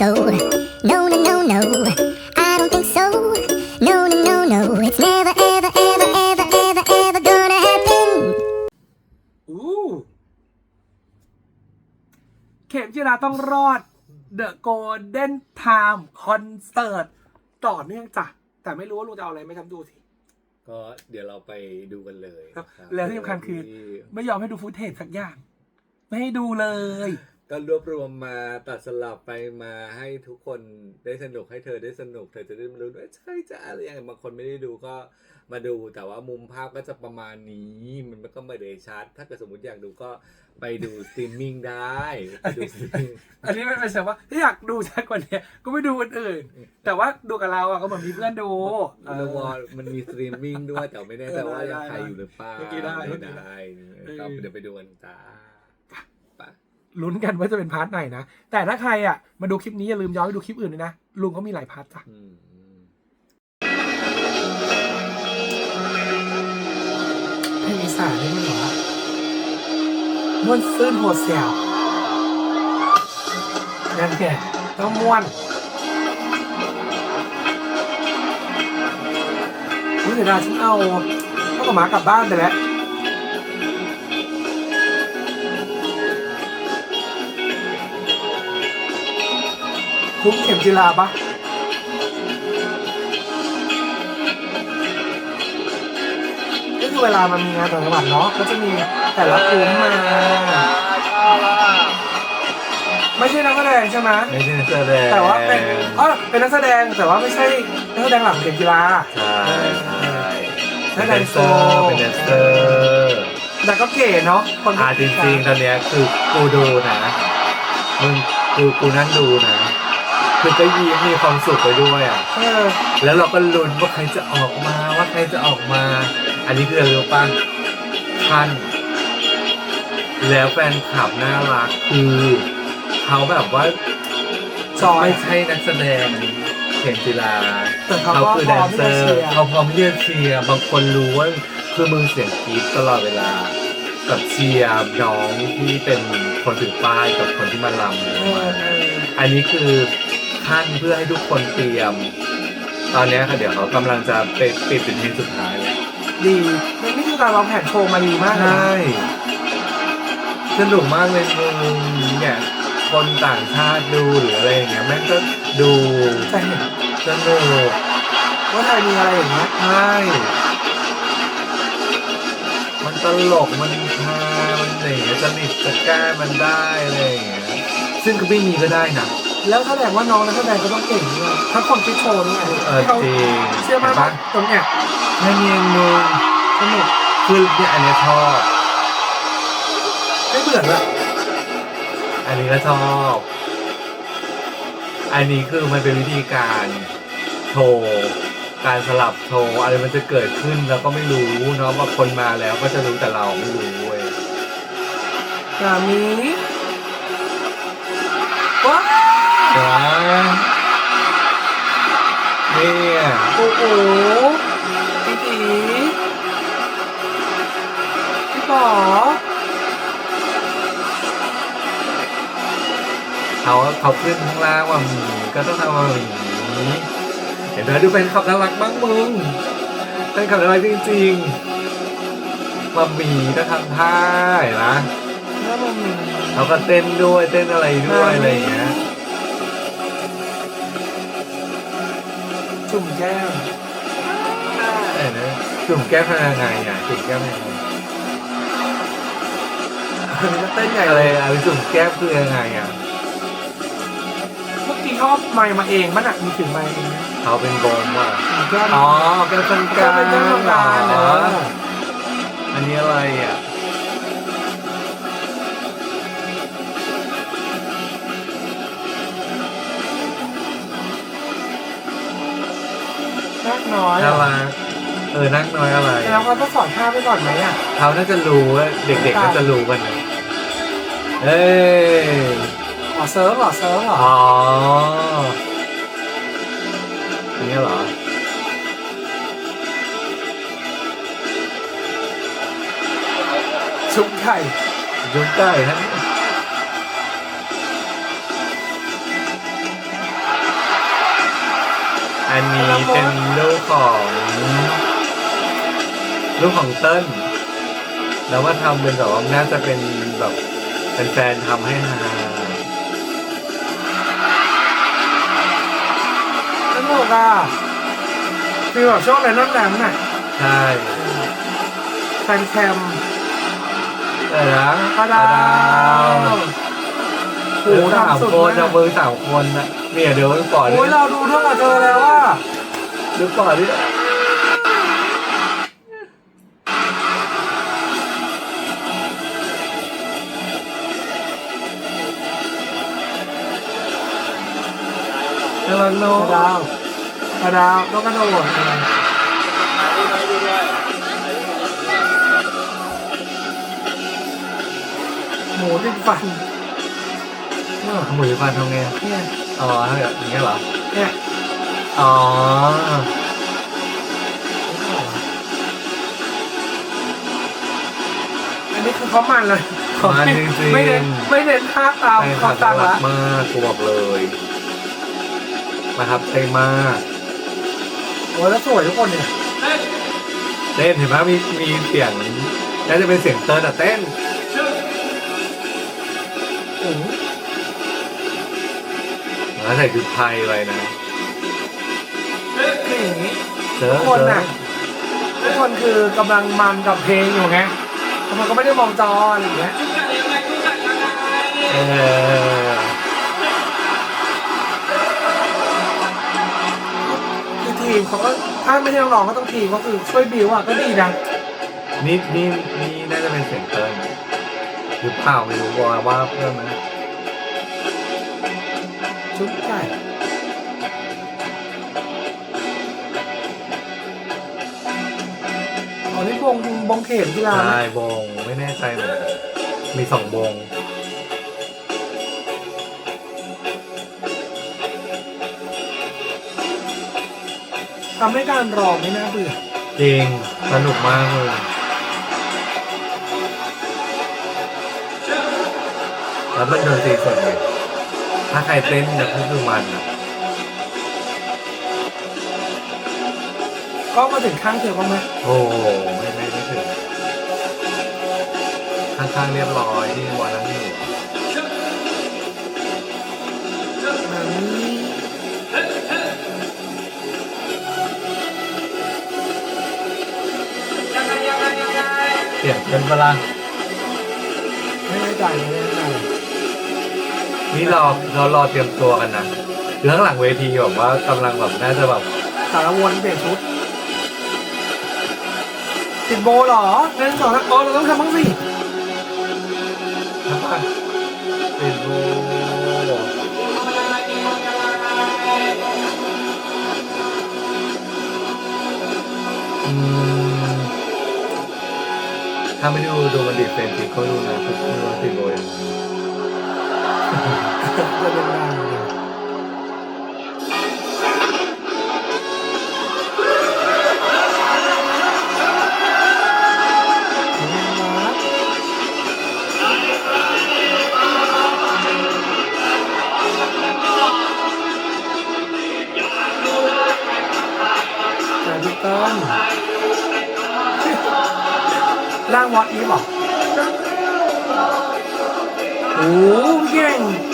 so. No, no, no, no. I don't think so. No, no, no, no. It's never, ever, ever, ever, ever, ever gonna happen. อู้เข็มจิราต้องรอด The Golden Time Concert ต่อเนื่องจ้ะ แต่ไม่รู้ว่าลุงจะเอาอะไรไม่ทำดูสิ ก็เดี๋ยวเราไปดูกันเลยครับรับแล้วที่สำคัญคือที่ไม่ยอมให้ดูฟุตเทจสักอย่าง ไม่ให้ดูเลย ก็รวบรวมมาตัดสลับไปมาให้ทุกคนได้สนุกให้เธอได้สนุก เธอจะได้รู้ด้วยใช่จ้าอะไรอย่างเงี้ยบางคนไม่ได้ดูก็มาดูแต่ว่ามุมภาพก็จะประมาณนี้มันก็ไม่ได้ชัด ถ้าเกิดสมมติอยากดูก็ไปดูสตรีมมิ่งได้ไปดูสตรีมมิ่งอันนี้ไม่เป็นไรว่าถ้าอยากดูชัดกว่านี้ก็ไม่ดูคนอื่น แต่ว่าดูกับเราอะก็เหมือนมีเพื่อนดูเออวอลมันมีสตรีมมิ่งด้วยแต่ไม่แน่ใจว่าเออได้ยังใครอยู่หรือเปล่าเมื่อกี้ได้ไม่ได้เออก็เดี๋ยวไปดูกันจ้าไป ลุ้นกันว่าจะเป็นพาร์ทไหนนะ แต่ถ้าใครอะมาดูคลิปนี้อย่าลืมย้อนไปดูคลิปอื่นด้วยนะ ลุงเขามีหลายพาร์ทจ้ะ อืมอืมให้มีสารได้มั้ยเหรอม้วนซื่นโหดเสี่ยวนั่นแกต้องม้วนอุ้ยเดี๋ยวนะฉันเอาข้าวหมากลับบ้านไปแล้ว คุ้มเข็มจีราปะก็คือเวลามันมีงานต่างจังหวัดเนาะก็จะมีแต่ละคุ้มมา ไม่ใช่นักแสดงใช่ไหมไม่ใช่นักแสดงแต่ว่าเป็นเออเป็นนักแสดงแต่ว่าไม่ใช่นักแสดงหลังเข็มจีราใช่ใช่นัเป็กนแสแดดนงเซโชอว์ร์เป็นแดนเซอร์แต่ก็เก๋เนาะคนอ่าจริงๆตอนเนี้ยคือกูดูนะมึงกูกูนั่งดูนะ คือก็ยิ้มมีความสุขไปด้วยอะเออแล้วเราก็ลุ้นว่าใครจะออกมาว่าใครจะออกมา อันนี้คืออะไรรู้ป่ะท่านแล้วแฟนคลับน่ารักคือเขาแบบว่าจอยไม่ใช่นักแสดงเข็มจิลาแต่เขาเขาก็คือพแดร้อมนเซที่อจะเชียร์ร์เขาพร้อมที่จะเชียร์บางคนรู้ว่าคือมึงเสียงกรี๊ดตลอดเวลากับเชียร์น้องที่เป็นคนถือป้ายกับคนที่มาลำเอเนี่ยอเอออันนี้คือ ขั้นเพื่อให้ทุกคนเตรียม ตอนเนี้ยค่ะเดี๋ยวเขากำลังจะปิดปิดเป็นเพลงสุดท้ายแล้วดีมันนี่คือการวางแผนโชว์มาดีมากเลยใช่นะสนุกมากเลยมึงเนี่ยคนต่างชาติดูหรืออะไรอย่างเงี้ยแม่งก็ดูจะเห็นสนุกว่าไทยมีอะไรอย่างเงี้ยใช่มันตลกมันฮามันอะไรอย่างเงี้ยจริตจะแก้มันได้อะไรอย่างเงี้ยซึ่งก็ไม่มีก็ได้นะ แล้วแสดงว่าน้องนักแสดงก็ต้องเก่งด้วยทั้งคนที่โชว์นี่ไงเออที่เขาจริงเชื่อมากห็นว่าปะ ตรงเนี้ยแค่นี้เองมึงสนุกคือเนี่ยอันเนี้ยชอบ ไม่เบื่อเลยอันนี้ก็ชอบ อันนี้คือมันเป็นวิธีการโชว์ การสลับโชว์อะไรมันจะเกิดขึ้นเราก็ไม่รู้เนาะว่าคนมาแล้วก็จะรู้แต่เราไม่รู้เว้ยแบบนี้ว้าว เนี่ยโอ้โหพี่ตีพี่ป๋อเขาเขาขึ้นข้างล่างว่าหมีก็ต้องทำว่าหมีเห็นไหมดูเป็นขับน่ารักบ้างมึงเป็นขับน่ารักจริงๆมาหมีก็ทำท่าเห็นไหมแล้วมันมีเขาก็เต้นด้วยเต้นอะไรด้วยอะไรอย่างเงี้ย จุ่มแก้มเห็นไหมจุ่มแก้มเป็นยังไงอะจุ่มแก้มเป็นยังไงอันนี้ก็เต้นใหญ่อะเลไรยอะไรจุ่มแก้มคือยังไงอะเมื่อกี้เขาเอาไมค์มาเองมันอะมีถึงไมค์เองนะเขาเป็นโบมว่ะจุ่มแก้มอ๋อแก้มคนกลางเป็นแก้มคนกลางเหรเออออันนี้อะไรอะ นักน้อยน่ารักเออนั่งน้อยอะไรแล้วเขาต้องสอนท่าไปก่อนไหมอะเขาน่าจะรู้ว่าเด็กๆน่าจะรู้กันนะเอ้ยอ๋อเซิร์ฟเหรอเซิร์ฟเหรออ๋ออย่างนี้เหรอชุบไข่ยุ้งไก่ฮะ อันนี้เป็นลูกของลูกของเติ้ลแล้วว่าทำเป็นแบบว่าน่าจะเป็นแบบเป็นแฟนๆทำให้ฮาสนุกอะฟีลแบบช่วงไหนนั่นแหลมน่ะใช่แฟนแคมแต่ละปลาดาวโอ้โอ้โหโห สามทำสุดคนมานะกมือสามคนนะเนี่ยเดี๋ยวก่อนโอ้ยเราดูเท่ากับเธอแล้วว่าเดี๋ยวก่อนที่กำลังโน้ปลาดาวปลาดาวต้องกระโดดหมูติดฟัน เนี่ยขโมยฟันทำไงเนี่ยอ๋อทำแบบนี้เหรอ เนี่ยอ๋ออันนี้คือเขามันเลยเขามันจริงๆไม่เน้นไม่เน้นท่าตามใช่คเขารับตั้งรัละกมากกูบอกเลยประทับใจมากโอ้ยแล้วสวยทุกคนเนี่ยเต้นเห็นไหมมีมีเสียงน่าจะเป็นเสียงเติ้ลอะเต้นโอ้โห แล้วใส่ชุดไทยไว้นะคืออย่างนี้เจอทุกคนน่ะทุกคนคือกำลังมันกับเพลงอยู่ไงแต่มันก็ไม่ได้มองจออะไรอย่างเงี้ยเออคือทีมเขาก็ถ้าไม่ใช่น้องๆก็ต้องทีมก็คือช่วยบิวอะก็ดีนะนี่นี่นี่น่าจะเป็นเสียงเติ้ลหรือเปล่าไม่รู้ว่าว่าเพื่อนนะ ชุดใหญ่อ๋อนี่วงวงเข็มที่ร้านใช่วงไม่แน่ใจเหมือนกันมีสองวงทำให้การรอไม่น่าเบื่อจริงสนุกมากเลยแล้วมันโดนตรีสดไง ถ้าใครเต้นเนี่ยก็คือมันอะก็มาถึงข้างเธอบ้างไหมโอ้โหไม่ไม่ไม่ถึงข้างๆเรียบร้อยที่วันนั้นอยู่อันนี้เสียงเป็นเวลาไม่แน่ใจไม่แน่ใจ นี่รอเรารอเตรียมตัวกันนะคือข้างหลังเวทีแบบว่ากำลังแบบน่าจะแบบสารวนเปลี่ยนชุดติดโบเหรอหนึ่งสองสามโอ้เราต้องทำบ้างสิเป็นโบอืมถ้าไม่ได้ดูดูมันดีเฟนติก็ดูนะทุกคนว่าติดโบยัง ไงจะเป็นดังเล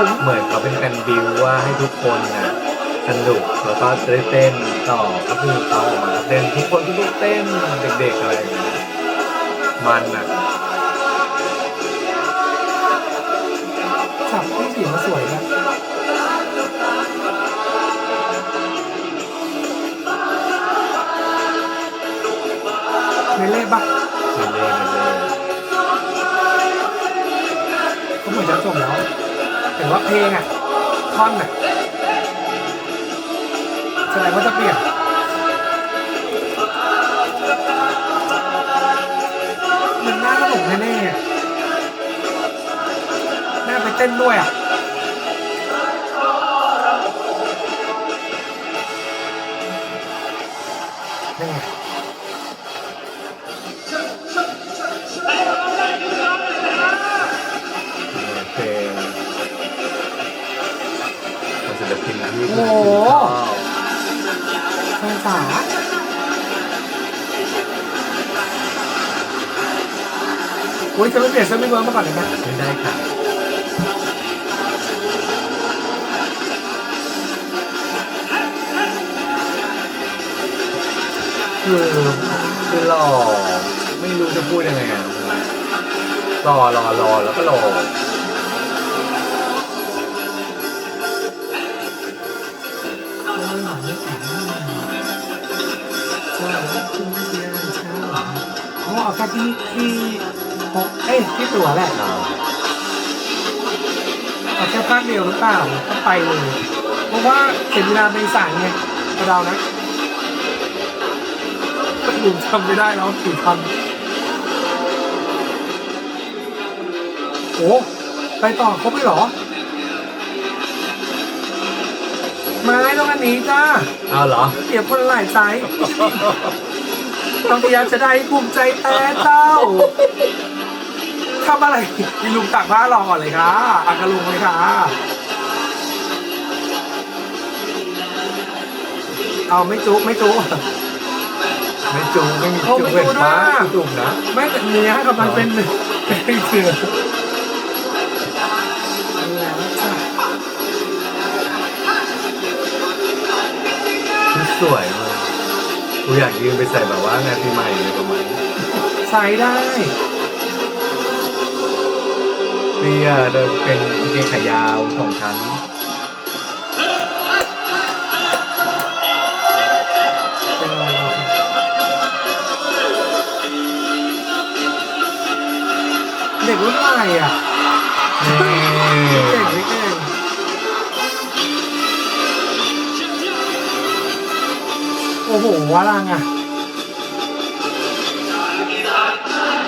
ผมเหมือนเขาเป็นการบิวว่าให้ทุกคนนะสนุกแล้วก็ได้เต้นต่อก็คือเขาออกมาเต้นทุกคนทุกเต้นเด็กๆอะไรอย่างเงี้ยมันอะ แต่ว่าเพลงอะท่อนอะแสดงว่าจะเปลี่ยนมันน่าสนุกแน่ๆน่าไปเต้นด้วยอะ แฟนจ๋าโอ้ยจะไม่เปลี่ยนเสื้อไม่เวิร์กมาก่อนเลยนะไม่ได้ค่ะคือคือหล่อไม่รู้จะพูดยังไงอะรอรอรอแล้วก็รอเขาเอาแค่ที่ที่พกเอ้ยที่ตัวแหละรอเอาแค่ภาคเดียวหรือเปล่าก็ไปเลยเพราะว่าเข็มเวลาเป็นสายไงกระเดานะลุงจำไม่ได้แล้วกี่พันโอ้ไปต่อครบเลยเหรอไมาให้ตรงอันนี้จ้า เอาเหรอเปรียบคนหลายใจ ต้องพยายามจะได้ภูมิใจแต่เจ้าทำอะไรมีลุงตักผ้ารอก่อนเลยค่ะอักกะลุงเลยค่ะ เอาไม่จุไม่จุไม่จูไม่มีเขาจูไม่เป็นจูด้วยฟ้าอะคือตุ่มนะไม่แต่เนื้อกำลังเป็นเป็นเสือแล้วจ้ะคือสวยเลย กูอยากยืนไปใส่แบบว่างานปีใหม่เลยประมาณนี้ใส่ได้เรียเดินเป็นกางเกงขายาวสองชั้นเป็นอะไรเราครับเด็กรุ่นใหม่อะ นี่ โอ้โหวารังอะ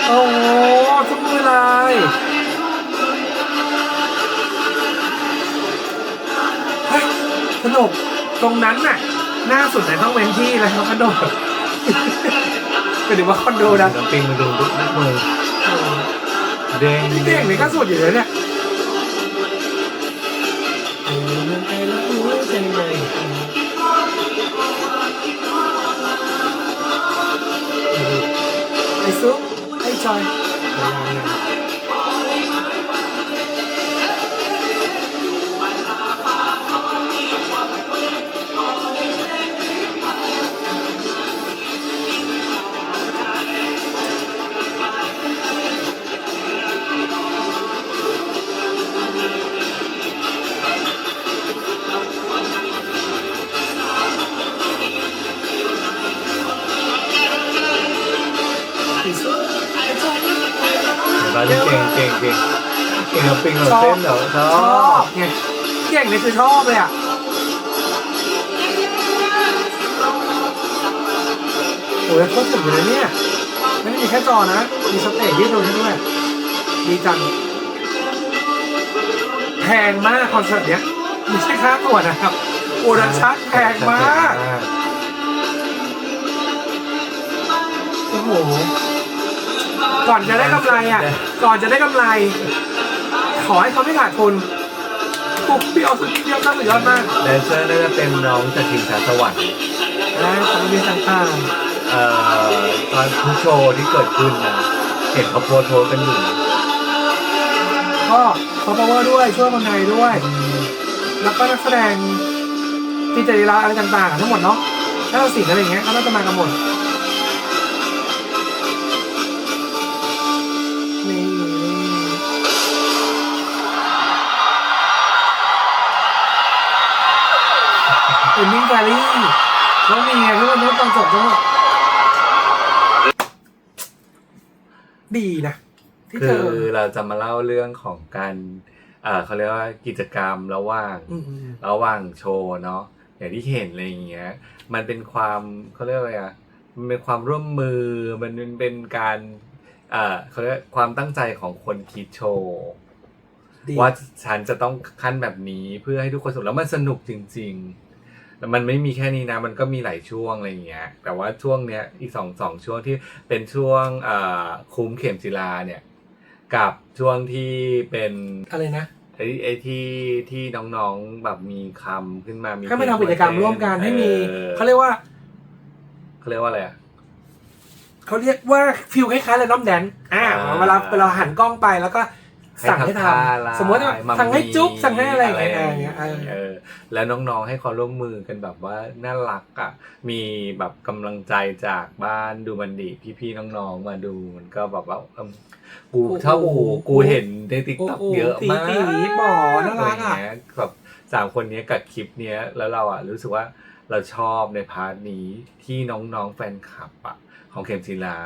โอ้โหทุกมือลายเฮ้ยสนุกตรงนั้นน่ะ หน้าสุดไหนต้องเว้นที่เลยเขากระโดดเป็นถึงว่าคอนโดนะน้ำปิงมาดูลูกมือเด้งพี่เก่งนี่ก็สุดอยู่เลยเนี่ย ไอ้ซุปไเก่งเก่งเก่งเก่งน้ำปิงเราเต้นเหรอชอชอบบไงเก่งนี่คือชอบเลยอะโอ้ยเขาถึงเลยเนี่ยไม่ได้มีแค่จอนะ มีสเตจที่ดูให้ด้วยดีจัง แพงมากคอนเสิร์ตเนี้ยไม่ใช่ค่าตั๋วนะครับโอดันชัดแพงมากโอ้โหก่อนจะได้กำไรอะ ก่อนจะได้กำไร ขอให้เขาไม่ขาดทุนโอ้พี่เอาสุดเยี่ยมสุดยอดมากแดนเซอร์น่าจะเป็นน้องจากทีมชาติสวรรค์และสมเด็จต่างเอ่อตอนทุกโชว์ที่เกิดขึ้นนะเห็นเขาโพสต์โพสต์กันอยู่ๆก็ขอพาวเวอร์ด้วยช่วยคนไทยด้วย แล้วก็นักแสดงที่จะดีลาอะไรต่างๆ ทั้งหมดเนาะถ้าเราสิ่งอะไรอย่างเงี้ยเขาน่าจะมากันหมด เป็นมิงแกลี่แล้วมีไงที่วันนี้ตอนจบทั้งหมดดีนะที่คืเธออเราจะมาเล่าเรื่องของการเอ่อเขาเรียกว่ากิจกรรมระหว่างอืมระหว่างโชว์เนาะอย่างที่เห็นอะไรอย่างเงี้ย มันเป็นความเขาเรียกอะไรอะมันเป็นความร่วมมือมันเป็นการเอ่อเขาเรียกความตั้งใจของคนคิดโชว์ดีว่าฉันจะต้องขั้นแบบนี้เพื่อให้ทุกคนสนุกแล้วมันสนุกจริง ๆ แต่มันไม่มีแค่นี้นะ มันก็มีหลายช่วงอะไรอย่างเงี้ย แต่ว่าช่วงเนี้ยอีกสองสองช่วงที่เป็นช่วงเอ่อคุ้มเข็มจิลาเนี่ย กับช่วงที่เป็นอะไรนะไอ้ไอ้ที่ที่น้องๆแบบมีคำขึ้นมามีให้มาทำกิจกรรมร่วมกันให้มีออเขาเรียกว่าเขาเรียกว่าอะไรอะเขาเรียกว่าฟิลคล้ายๆเลยน้อมแดนอ่าอ่าเวลาเวลาหันกล้องไปแล้วก็ สั่งให้ให้ทำท่าทำลายสมมติว่ามัมสั่งให้จุ๊บมี่สั่งให้อะไรอย่างเงี้ยอะไรอย่างเงี้ยเออเออแล้วน้องๆให้ความร่วมมือกันแบบว่าน่ารักอะมีแบบกำลังใจจากบ้านดูมันดีพี่ๆน้องๆมาดูมันก็แบบว่าเอิ่มกูโอ้โหถ้าโอ้โหกูเห็นในติ๊กต็อกโอ้โหเยอะมากตีๆป๋อน่ารักอะไรเงี้ยแบบสามคนเนี้ยกับคลิปเนี้ยแล้วเราอะรู้สึกว่าเราชอบในพาร์ทนี้ที่น้องๆแฟนคลับอะของเข็มศิลา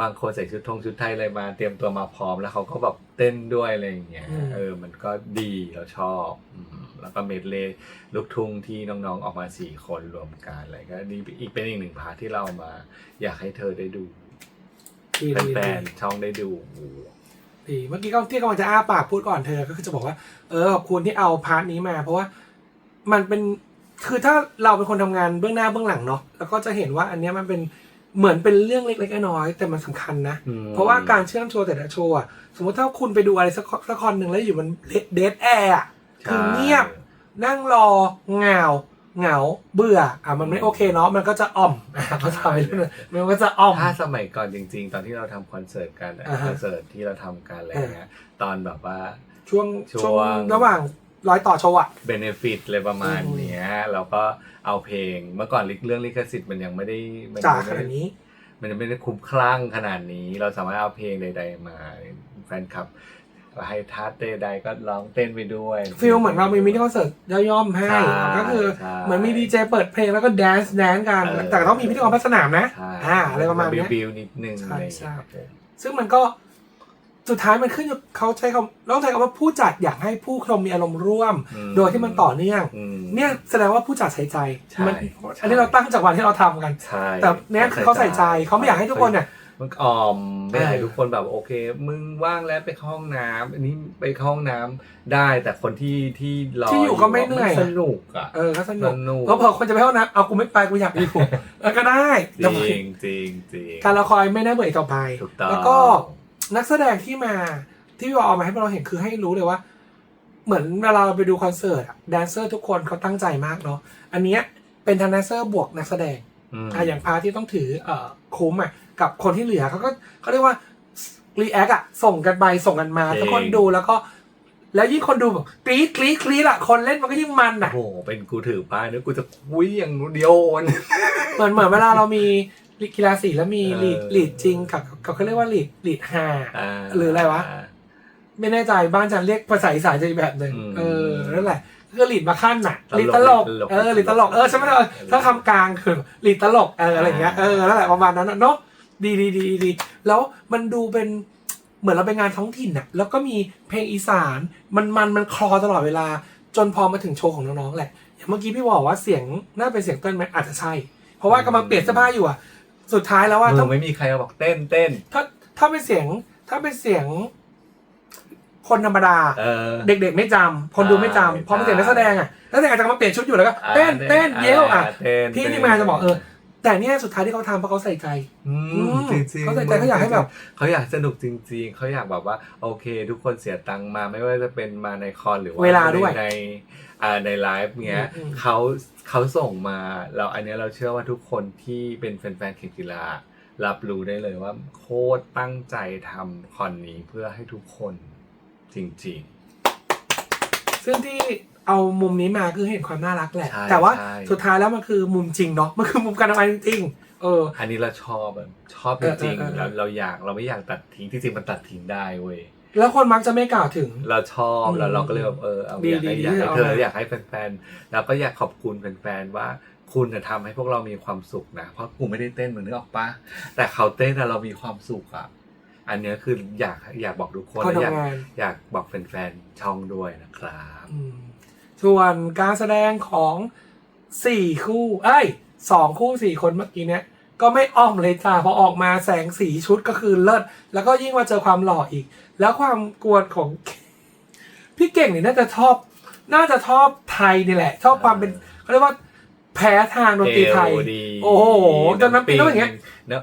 บางคนใส่ชุดทงชุดไทยอะไรมาเตรียมตัวมาพร้อมแล้วเขาก็แบบเต้นด้วยอะไรอย่างเงี้ยอืม เออมันก็ดีเราชอบอืมแล้วก็เมดเลย์ลูกทุ่งที่น้องๆออกมาสี่คนรวมกันอะไรก็นี่อีกเป็นอีกหนึ่งพาร์ทที่เรามา อยากให้เธอได้ดูดีดีแฟดีนๆช่องได้ดู ดีเมื่อกี้ก็ที่กำลังจะอ้าปากพูดก่อนเธอก็คือจะบอกว่า เออขอบคุณที่เอาพาร์ทนี้มา เพราะว่ามันเป็นคือถ้าเราเป็นคนทำงานเบื้องหน้าเบื้องหลังเนาะแล้วก็จะเห็นว่าอันเนี้ยมันเป็น เหมือนเป็นเรื่องเล็กๆน้อยๆแต่มันสำคัญนะอืมเพราะว่าการเชื่อมโชว์แต่ละโชว์อะสมมติถ้าคุณไปดูอะไรสักสักคอนหนึ่งแล้วอยู่มันเดทแอร์คือเงียบ นั่งรอเหงาเหงาเบื่ออะมันไม่โอเคเนาะมันก็จะอ่อมอะก็ทำไปเรื่อยๆมันก็จะอ่อมถ้าสมัยก่อนจริง ๆ ตอนที่เราทำคอนเสิร์ตกันอะอ่าฮะคอนเสิร์ตที่เราทำกันอะไรเงี้ยตอนแบบว่าช่วงช่วงช่วงระหว่าง ร้อยต่อโชว์อะ เบเนฟิตเลยประมาณเนี้ยเราก็เอาเพลงเมื่อก่อนเรื่องลิขสิทธิ์มันยังไม่ได้มัจ่ายังขไม่นาดนี้ มันยังไม่ได้คุ้มคลั่งขนาดนี้ เราสามารถเอาเพลงใด ๆ มาแฟนคลับให้ทัดใดๆก็ร้องเต้นไปด้วย ฟิลเหมือนเรามีมินิคอนเสิร์ตย่อมๆให้ ใช่ก็คือใช่ เหมือนมีดีเจเปิดเพลงแล้วก็แดนซ์แดนกันเออแต่ก็ต้องมีพิธีกรพัฒสนามนะ ใช่อ่าอะไรประมาณเนี้ย บิวๆนิดนึงใช่อะไรอย่างใช่เงี้ยครับผมซึ่งมันก็ สุดท้ายมันขึ้นอยู่เขาใช้คำต้องใช้คำว่าผู้จัดอยากให้ผู้ชมมีอารมณ์ร่วม อืมโดยที่มันต่อเนื่อง อืมเนี่ยแสดงว่าผู้จัดใส่ใจใช่มันใช่ อันนี้เราตั้งจากวันที่เราทำกัน ใช่แต่เนี้ยคือเขาใส่ใจเขาไม่อยากให้ทุกคนเนี่ย มันออมไม่อยากให้เออทุกคนแบบโอเค มึงว่างแล้วไปเข้าห้องน้ำอันนี้ไปเข้าห้องน้ำได้แต่คนที่ที่รอที่อยู่ก็ไม่เหนื่อย สนุกอะเออก็สนุกสนุกเพราะพอคนจะไปเข้านะเอากูไม่ไปกูอยากอยู่ เออก็ได้จแต่ริงจริงจริงการละครไม่น่าเบื่ออีกต่อไป ถูกต้อง แล้วก็ นักแสดงที่มาที่พี่วอลเอามาให้พวกเราเห็นคือให้รู้เลยว่า เหมือนเวลาเราไปดูคอนเสิร์ตอะแดนเซอร์ทุกคนเขาตั้งใจมากเนาะอันเนี้ยเป็นทางแดนเซอร์บวกนักแสดงมอะอย่างพาร์ทที่ต้องถือเอ่อคุ้มอะกับคนที่เหลือเขาก็เขาเรียกว่ารีแอคอะส่งกันไปส่งกันมาทุกคนดูแล้วก็ แล้วยิ่งคนดูแบบกรี๊ดกรี๊ดกรี๊ดอะคนเล่นมันก็ยิ่งมันอะโอ้โหเป็นกูถือป้ายนะกูจะคุยอย่างนู้นเดียวโอนเหมือนเหมือนเวลาเรามี กีฬาสีแล้วมีเออ ลีดลีดจริงกับกับเขาเรียกว่าลีดลีดฮาาหรืออะไรวะ ไม่แน่ใจบ้านจันเรียกภาษาอีสานจะอีกแบบหนึ่งอืมเออนั่นแหละคือลีดมาขั้นน่ะตลกลีดตลกลีดตลกเออลีดตลกเออใช่ไหมเออถ้าคำกลางคือลีดตลกเอออะไรอย่างเงี้ยเออนั่นแหละประมาณนั้นน่ะเนาะดีดีดีดีแล้วมันดูเป็นเหมือนเราไปงานท้องถิ่นน่ะ แล้วก็มีเพลงอีสานมันมันมันคลอตลอดเวลา จนพอมาถึงโชว์ของน้องๆแหละอย่างเมื่อกี้พี่บอกว่าเสียงน่าเป็นเสียงเต้นไหมอาจจะใช่ เพราะว่ากำลังเปลี่ยนเสื้อผ้าอยู่อะ สุดท้ายแล้วว่ามึต้องงไม่มีใครมาบอกเต้นเต้น ถ้าถ้าเป็นเสียง ถ้าเป็นเสียง คนธรรมดา เออ เด็กๆไม่จำคนดูไม่จำใช่พอมาเสียงนักแสดงอะนักแสดงอาจจะมาเปลี่ยนชุดอยู่แล้วก็เต้นเต้นเย้วอะ เต้นพี่นี่มาจะบอกเออ แต่เนี่ยสุดท้ายที่เขาทำเพราะเขาใส่ใจ อือืมมจริงๆเขาใส่ใจเขาอยากให้แบบ เขาอยากสนุกจริง ๆ เขาอยากแบบว่า โอเค ทุกคนเสียตังค์มาไม่ว่าจะเป็นมาในคอนหรือว่าเวลาด้วยในอ่าในไลฟ์เงี้ยอืมอืม เขา เขาส่งมาเราอันเนี้ยเราเชื่อว่าทุกคนที่เป็นแฟนๆเข็มกีฬารับรู้ได้เลยว่าโคตรตั้งใจทำคอนนี้เพื่อให้ทุกคนจริงซึ่งที่เอามุมนี้มาคือเห็นความน่ารักแหละใช่แต่ว่าใช่สุดท้ายแล้วมันคือมุมจริงเนาะมันคือมุมการทำงานจริงๆเออๆอันนี้เราชอบแบบชอบจริงเออเออเออ ๆเราเราอยากเราไม่อยากตัดทิ้งที่จริงมันตัดทิ้งได้เว้ย แล้วคนมักจะไม่กล่าวถึง เราชอบอืมแล้วเราก็เลยแบบเออเอาดีอยากให้ดีอยากให้เอาเธอมาอยากให้แฟนๆแล้วก็อยากขอบคุณแฟนๆว่าคุณจะทำให้พวกเรามีความสุขนะ เพราะกูไม่ได้เต้นเหมือนนึกออกปะแต่เขาเต้นแล้วเรามีความสุขอะอันเนี้ยคืออยากอยากบอกทุกคนคนและอยากทำงานอยากบอกแฟนๆช่องด้วยนะครับอืมส่วนการแสดงของสี่คู่เอ้ยสองคู่สี่คนเมื่อกี้เนี้ยก็ไม่อ้อมเลยจ้าพอออกมาแสงสีชุดก็คือเลิศแล้วก็ยิ่งมาเจอความหล่ออีก แล้วความกวนของ พี่เก่งนี่น่าจะชอบ น่าจะชอบไทยนี่แหละ ชอบความเป็นเขาเรียกว่าแพ้ทางดนตรีไทยเอวดีโอ้โหจนน้ำปิงต้องอย่างเงี้ยเนอะ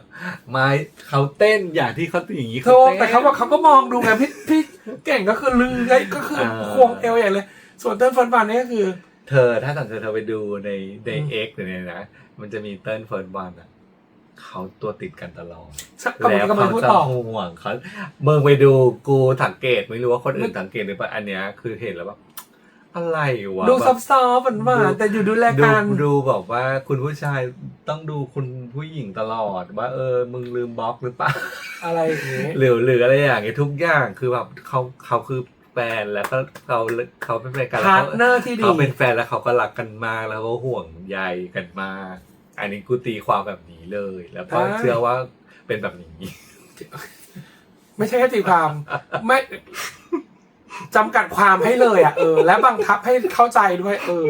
ไม้เขาเต้นอย่างที่เขาอย่างนี้โทษต้นแต่เขาบอกเขาก็มองดูไงพี่พี่เก่งก็คือลือไงก็คืออ่าควงเอวใหญ่เลย ส่วนเติ้ลเฟิร์นบานนี่ก็คือ เธอถ้าสังเกตเธอไปดูในในอืมเอ็กซ์เนี่ยนะ มันจะมีเติ้ลเฟิร์นวันอะ เขาตัวติดกันตลอดก็มันแล้วก็มาเขาพูดจะต่อห่วงเขาเมืองไปดูกูสังเกตไม่รู้ว่าคนอื่นสังเกตหรือเปล่าอันเนี้ยคือเห็นแล้วแบบอะไรวะดูแบบซับซ้อนหวานๆแต่อยู่ดูแลดูกันดูบอกว่าคุณผู้ชายต้องดูคุณผู้หญิงตลอด ว่าเออมึงลืมบล็อกหรือเปล่าอะไรอย่างงี้หรือหรืออะไรอย่างเงี้ยทุกอย่างคือแบบเขาเขาคือแฟนแล้วก็เขาเขาเป็นแฟนกันแล้วพาร์ทเขาเนอร์ที่ดีเขาเป็นแฟนแล้วเขาก็รักกันมากแล้วก็ห่วงใยกันมาก อันนี้กูตีความแบบนี้เลย แล้วก็เชื่อว่าเป็นแบบนี้ ไม่ใช่แค่ตีความไม่จำกัดความให้เลยอะเออ และบังคับให้เข้าใจด้วย เออ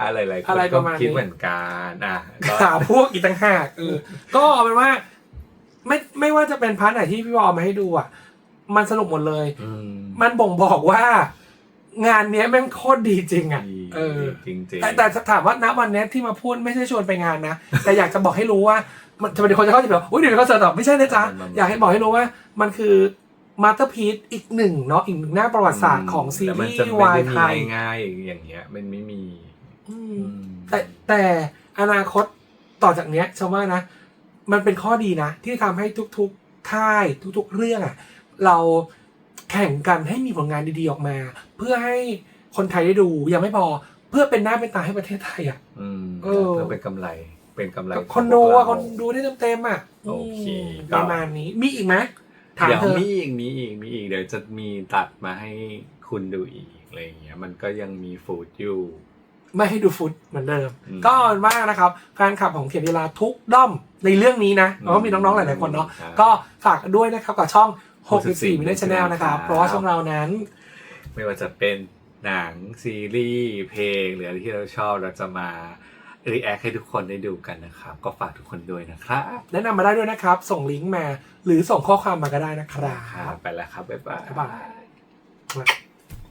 อะไรหลายคอะไรนปก็ระมาณนี้คิดเหมือนกันอะก็หาพวกอีกต่างหากเออก็เอาเป็นว่า ไม่ไม่ว่าจะเป็นพาร์ทไหนที่พี่บอลมาให้ดูอะ มันสนุกหมดเลยอืมมันบ่งบอกว่า งานเนี้ยแม่งโคตรดีจริงอะดีเออจริงจริงแต่แต่ถามว่าณวันเนี้ยที่มาพูดไม่ใช่ชวนไปงานนะ แต่อยากจะบอกให้รู้ว่ามันจะเป็นคนจะเข้าใจแบบอุ้ยเดี๋ยวเขาเสิร์ตอบไม่ใช่นะจ๊ะ อยากให้บอกให้รู้ว่ามันคือมาสเตอร์พีซอีกหนึ่งเนาะอีกหนึ่งหน้าประวัติศาสตร์ของซีแต่มัรีจะส์ไม่วายได้ไทยมีง่ายๆอย่างเงี้ยมันไม่มีอือืมมแต่แต่อนาคตต่อจากเนี้ยชมว่านะ มันเป็นข้อดีนะ ที่ทำให้ทุกๆค่ายทุก ๆ เรื่องอะเรา แข่งกันให้มีผลงานดีๆออกมา เพื่อให้คนไทยได้ดูยังไม่พอ เพื่อเป็นหน้าเป็นตาให้ประเทศไทยอะอืมเออเพื่อเป็นกำไรเป็นกำไรกับของคนดูอะพควนกเราดูได้เต็มๆอะโอเคมก็ประมาณนี้มีอีกไหมถามเดี๋ยวเธอมีอีกมีอีกมีอีกเดี๋ยวจะมีตัดมาให้คุณดูอีกอะไรอย่างเงี้ยมันก็ยังมีฟูดอยู่ ไม่ให้ดูฟุตเหมือนเดิมอืมก็เป็นว่านะครับแฟนคลับของเขียนเวลาทุกด้อมในเรื่องนี้นะเพราะว่ามีน้องๆหลายๆคนเนาะครับก็ฝากด้วยนะครับกับช่อง 64 64 มิลเลชแนลนะครับครับ เพราะว่าช่องเรานั้น ไม่ว่าจะเป็นหนังซีรีส์เพลง หรืออะไรที่เราชอบเราจะมา รีแอคให้ทุกคนได้ดูกันนะครับ ก็ฝากทุกคนด้วยนะครับแนะนำมาได้ด้วยนะครับ ส่งลิงก์มา หรือส่งข้อความมาก็ได้นะครัครับบ ไปแล้วครับ บ๊ายบายบ๊ายบาย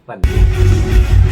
วันนี้